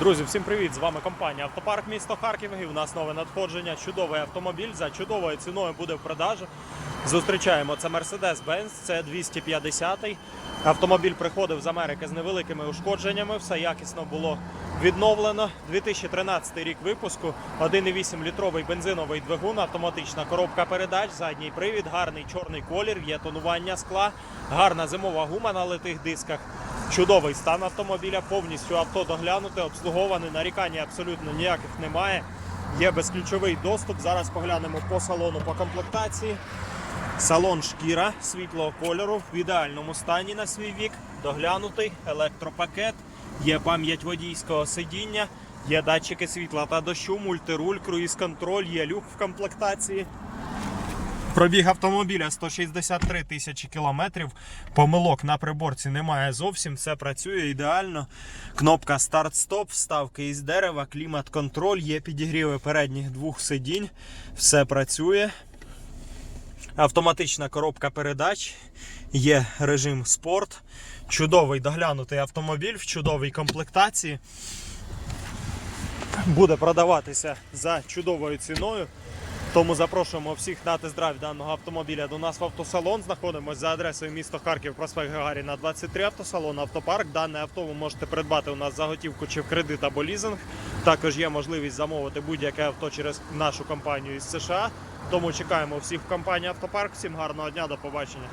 Друзі, всім привіт! З вами компанія Автопарк місто Харків. І у нас нове надходження. Чудовий автомобіль за чудовою ціною буде в продажі. Зустрічаємо це Mercedes-Benz, це 250-й. Автомобіль приходив з Америки з невеликими ушкодженнями. Все якісно було відновлено. 2013 рік випуску, 1,8 літровий бензиновий двигун, автоматична коробка передач, задній привід, гарний чорний колір, є тонування скла, гарна зимова гума на литих дисках. Чудовий стан автомобіля, повністю авто доглянуте, обслуговане, нарікань абсолютно ніяких немає. Є безключовий доступ. Зараз поглянемо по салону по комплектації. Салон шкіра світлого кольору в ідеальному стані на свій вік, доглянутий, електропакет, є пам'ять водійського сидіння, є датчики світла та дощу, мультируль, круїз-контроль, є люк в комплектації. Пробіг автомобіля 163 тисячі кілометрів. Помилок на приборці немає зовсім. Все працює ідеально. Кнопка старт-стоп, вставки із дерева, клімат-контроль, є підігріви передніх двох сидінь. Все працює. Автоматична коробка передач, є режим спорт. Чудовий доглянутий автомобіль в чудовій комплектації. Буде продаватися за чудовою ціною. Тому запрошуємо всіх на тест-драйв даного автомобіля до нас в автосалон. Знаходимося за адресою місто Харків, проспект Гагаріна 23, автосалон Автопарк. Дане авто ви можете придбати у нас за готівку чи в кредит або лізинг. Також є можливість замовити будь-яке авто через нашу компанію із США. Тому чекаємо всіх в компанії Автопарк. Всім гарного дня, до побачення.